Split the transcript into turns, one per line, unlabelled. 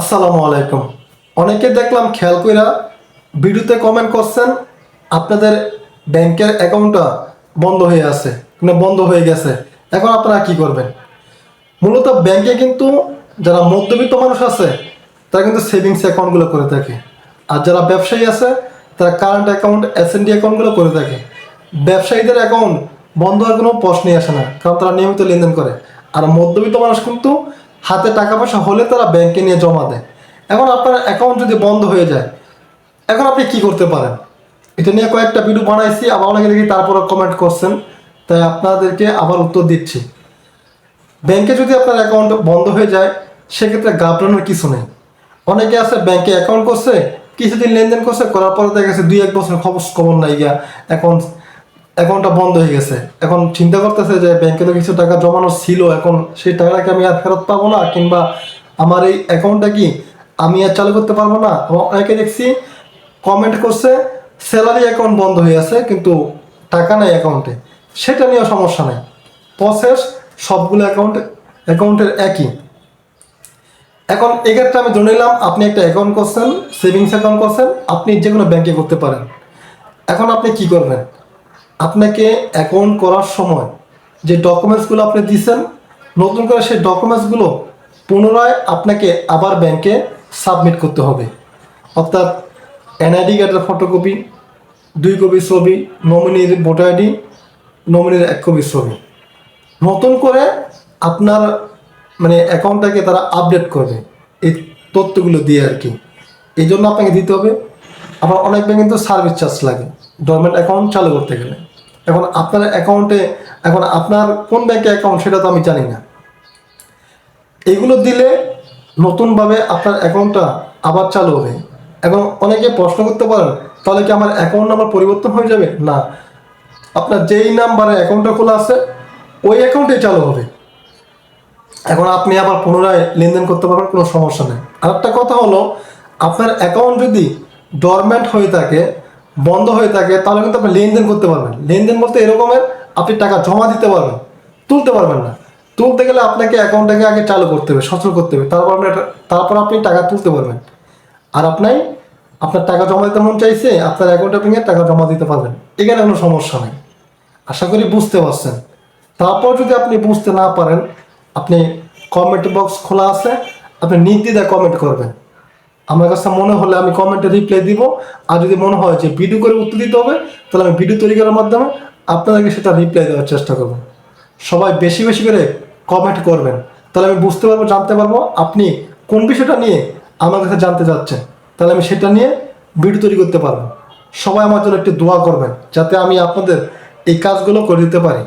আসসালামু আলাইকুম। অনেকে দেখলাম খেয়াল কইরা ভিডিওতে কমেন্ট করছেন, আপনাদের ব্যাংকের অ্যাকাউন্টটা বন্ধ হয়ে আছে কিংবা বন্ধ হয়ে গেছে। এখন আপনারা কি করবেন? মূলত ব্যাংকে কিন্তু যারা মধ্যবিত্ত মানুষ আছে, তারা কিন্তু সেভিংস অ্যাকাউন্টগুলো করে থাকে। আর যারা ব্যবসায়ী আছে, তারা current account S N D অ্যাকাউন্টগুলো করে থাকে। ব্যবসায়ীদের অ্যাকাউন্ট বন্ধ হওয়ার কোনো প্রশ্নই আসে না, কারণ তারা নিয়মিত লেনদেন করে। আর মধ্যবিত্ত মানুষ কিন্তু হাতে টাকা পয়সা হলে তারা ব্যাংকে নিয়ে জমা দেয়। এখন আপনার অ্যাকাউন্ট যদি বন্ধ হয়ে যায়, এখন আপনি কি করতে পারেন? এটা নিয়ে কয়েকটা ভিডিও বানাইছি, আবার অনেকে দেখি তারপরে কমেন্ট করছেন, তাই আপনাদেরকে আবার উত্তর দিচ্ছি। ব্যাংকে যদি আপনার অ্যাকাউন্ট বন্ধ হয়ে যায়, সেক্ষেত্রে ঘাবড়ানোর কিছু নেই। অনেকে আছে ব্যাংকে অ্যাকাউন্ট করছে, কিছুদিন লেনদেন করছে, করার পরে দেখা গেছে দুই এক বছর খবর খবর নাই গিয়া এখন অ্যাকাউন্টটা বন্ধ হয়ে গেছে। এখন চিন্তা করতেছে যে ব্যাংকে তো কিছু টাকা জমানো ছিল, এখন সেই টাকাটাকে আমি আর ফেরত পাবো না? কিংবা আমার এই অ্যাকাউন্টটা কি আমি আর চালু করতে পারব না? অনেকে দেখছি কমেন্ট করছে স্যালারি অ্যাকাউন্ট বন্ধ হয়ে আছে, কিন্তু টাকা নেই অ্যাকাউন্টে সেটা নিয়ে সমস্যা নেই। প্রসেস সবগুলো অ্যাকাউন্ট অ্যাকাউন্টের একই। এখন এক্ষেত্রে আমি ধরে নিলাম, আপনি একটা অ্যাকাউন্ট করছেন সেভিংস অ্যাকাউন্ট করছেন, আপনি যে কোনো ব্যাংকে করতে পারেন। এখন আপনি কি করবেন? আপনাকে অ্যাকাউন্ট করার সময় যে ডকুমেন্টসগুলো আপনি দিয়েছেন নতুন করে সেই ডকুমেন্টসগুলো পুনরায় আপনাকে আবার ব্যাংকে সাবমিট করতে হবে। অর্থাৎ এনআইডি কার্ডের ফটোকপি দুই কপি ছবি নমিনির ভোটার আইডি নমিনির এক কপি ছবি। নতুন করে আপনার মানে অ্যাকাউন্টটাকে তারা আপডেট করবে এই তথ্যগুলো দিয়ে আর কি। এই জন্য আপনাকে দিতে হবে। আবার অনেক ব্যাংক কিন্তু সার্ভিস চার্জ লাগে। ডরমেন্ট অ্যাকাউন্ট চালু করতে গেলে। এখন আপনার অ্যাকাউন্টে এখন আপনার কোন ব্যাংকে অ্যাকাউন্ট সেটা তো আমি জানি না। এগুলো দিলে নতুনভাবে আপনার অ্যাকাউন্টটা আবার চালু হবে। এখন অনেকে প্রশ্ন করতে পারেন, তাহলে কি আমার অ্যাকাউন্ট নাম্বার পরিবর্তন হয়ে যাবে? না। আপনার যেই নাম্বারে অ্যাকাউন্টটা খোলা আছে, ওই অ্যাকাউন্টেই চালু হবে। এখন আপনি আবার পুনরায় লেনদেন করতে পারবেন, কোনো সমস্যা নেই। আর একটা কথা হলো, আপনার অ্যাকাউন্ট যদি ডরমেন্ট হয়ে থাকে বন্ধ হয়ে থাকে, তাহলে কিন্তু আপনি লেনদেন করতে পারবেন। লেনদেন বলতে এরকমের আপনি টাকা জমা দিতে পারবেন, তুলতে পারবেন না। তুলতে গেলে আপনাকে অ্যাকাউন্টটাকে আগে চালু করতে হবে, সচল করতে হবে। তারপর আপনি তারপর আপনি টাকা তুলতে পারবেন। আর আপনি আপনার টাকা জমা দিতে মন চাইছে, আপনার অ্যাকাউন্টে আপনি টাকা জমা দিতে পারবেন। এখানে কোনো সমস্যা নেই। আশা করি বুঝতে পারছেন। তারপর যদি আপনি বুঝতে না পারেন, আপনি কমেন্ট বক্স খোলা আছে, আপনি নির্দ্বিধায় কমেন্ট করবেন। আমার কাছে মনে হলে আমি কমেন্টে রিপ্লাই দিব। আর যদি মনে হয় যে ভিডিও করে উত্তর দিতে হবে, তাহলে আমি ভিডিও তৈরি করার মাধ্যমে আপনাদেরকে সেটা রিপ্লাই দেওয়ার চেষ্টা করব। সবাই বেশি বেশি করে কমেন্ট করবেন। তাহলে আমি বুঝতে পারব, জানতে পারব আপনি কোন বিষয়টা নিয়ে আমার কাছে জানতে চাচ্ছেন। তাহলে আমি সেটা নিয়ে ভিডিও তৈরি করতে পারব। সবাই আমার জন্য একটু দোয়া করবেন, যাতে আমি আপনাদের এই কাজগুলো করে দিতে পারি।